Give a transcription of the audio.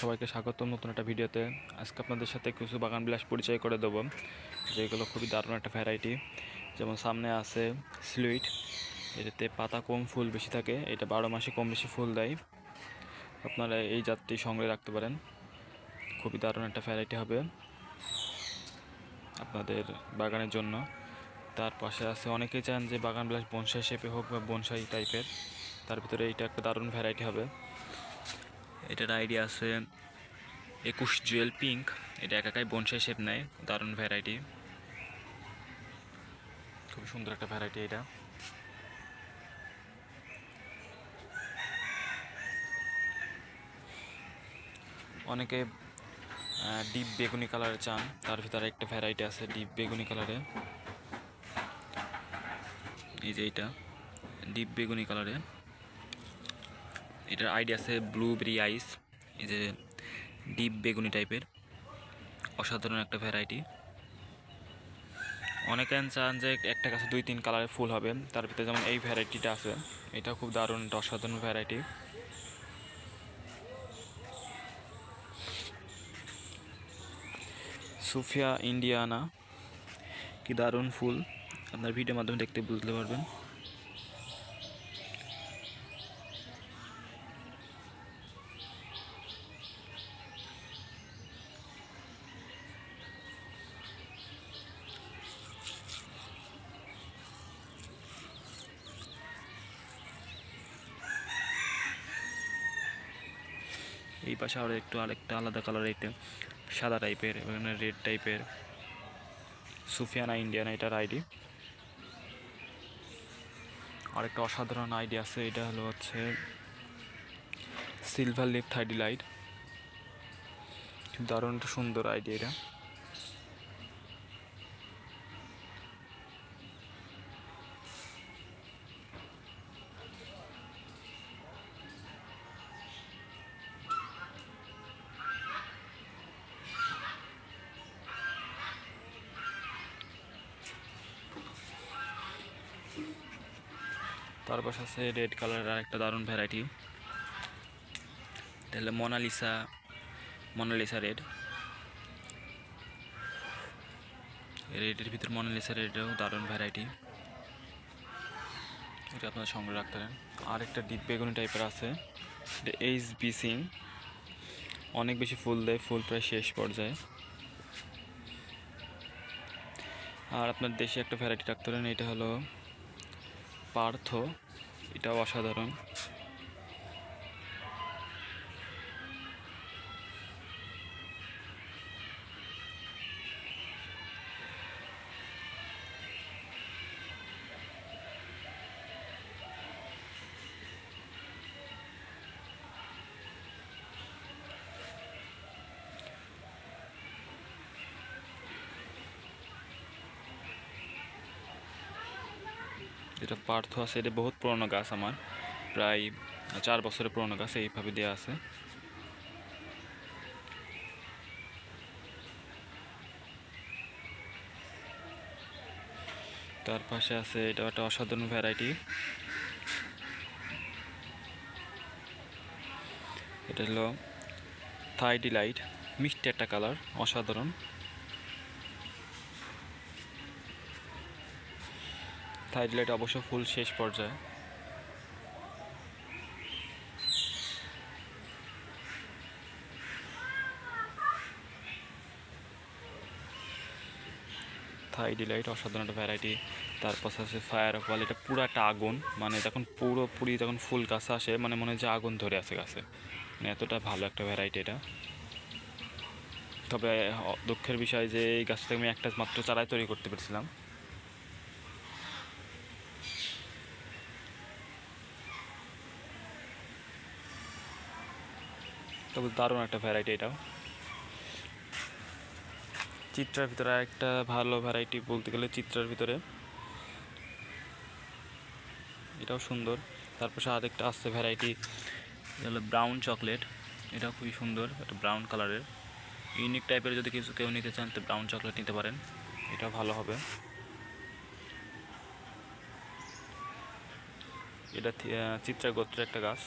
সবাইকে স্বাগতম নতুন একটা ভিডিওতে। আজকে আপনাদের সাথে কিছু বাগান বিলাস পরিচয় করে দেবো, যেগুলো খুবই দারুণ একটা ভ্যারাইটি যেমন সামনে আছে স্লুইট, এটাতে পাতা কম, ফুল বেশি থাকে, এটা বারো মাসে কম বেশি ফুল দেয়। আপনারা এই জাতটি সংগ্রহে রাখতে পারেন, খুবই দারুণ একটা ভ্যারাইটি হবে আপনাদের বাগানের জন্য। তার পাশে আছে, অনেকেই চান যে বাগান বিলাস বনসাই শেপে হোক বা বনসাই টাইপের তার ভিতরে এইটা একটা দারুণ ভ্যারাইটি হবে। এটার আইডিয়া আছে একুশ জুয়েল পিঙ্ক। এটা একাকাই বনসাই শেপ নেয়, দারুণ ভ্যারাইটি খুব সুন্দর একটা ভ্যারাইটি এটা। অনেকে ডিপ বেগুনি কালারে চান, তার ভিতরে একটা ভ্যারাইটি আছে ডিপ বেগুনি কালারে এই যে এইটা ডিপ বেগুনি কালারে এটার আইডিয়া আছে ব্লুবেরি আইস, এই যে ডিপ বেগুনি টাইপের। অসাধারণ একটা ভ্যারাইটি অনেকে চান যে একটা গাছে দুই, তিন কালারের ফুল হবে, তার ভিতরে যেমন এই ভ্যারাইটিটা আছে এটা খুব দারুণ একটা অসাধারণ ভ্যারাইটি সুফিয়া ইন্ডিয়ানা, কি দারুণ ফুল। আপনার ভিডিওর মাধ্যমে দেখতে বুঝতে পারবেন। এই পাশে আরও একটু আরেকটা আলাদা কালার এটা সাদা টাইপের এখানে রেড টাইপের সুফিয়ানা ইন্ডিয়ান এটার আইডি আরেকটা অসাধারণ আইডি আছে, এটা হলো হচ্ছে সিলভার লিফ থার্টি লাইট দারুণ সুন্দর আইডি এটা। তার পাশে আছে রেড কালারের আর একটা দারুণ ভ্যারাইটি এটা হলো মোনালিসা মোনালিসা রেড। রেডের ভিতর মোনালিসা রেডও দারুণ ভ্যারাইটি এটা আপনারা সংগ্রহ রাখতে পারেন। আর একটা ডিপ বেগুনি টাইপের আছে। এটা এইচ বি সিং অনেক বেশি ফুল দেয়, ফুল প্রায় শেষ পর্যায়ে। আর আপনার দেশে একটা ভ্যারাইটি রাখতে পারেন, এটা হলো পার্থ এটাও অসাধারণ। যেটা পার্থ আছে, এটা বহুত পুরনো গাছ আমার। প্রায় চার বছরের পুরনো গাছ এইভাবে দেওয়া আছে। তার পাশে আছে এটা একটা অসাধারণ ভ্যারাইটি এটা হলো থাই ডিলাইট, মিষ্টি একটা কালার অসাধারণ। থাইডলাইট অবশ্য ফুল শেষ পর্যায়ে। থাই ডিলাইট অসাধারণ একটা ভ্যারাইটি তারপর আছে ফায়ার ওয়াল এটা পুরো একটা আগুন। মানে যখন পুরোপুরি যখন ফুল গাছে আসে। মানে মনে হয় যে আগুন ধরে আছে গাছে। মানে এতটা ভালো একটা ভ্যারাইটি এটা। তবে দুঃখের বিষয় যে এই গাছটা আমি একটা মাত্র চারাই তৈরি করতে পেরেছিলাম। তবে দারুণ একটা ভ্যারাইটি এটাও। চিত্রার ভিতরে একটা ভালো ভ্যারাইটি বলতে গেলে চিত্রার ভিতরে। এটাও সুন্দর। তারপর আরেকটা আসছে ভ্যারাইটি হলো ব্রাউন চকলেট এটাও খুবই সুন্দর একটা ব্রাউন কালারের ইউনিক টাইপের যদি কিছু কেউ নিতে চান, তো ব্রাউন চকলেট নিতে পারেন। এটাও ভালো হবে। এটা চিত্রা গোত্রের একটা গাছ।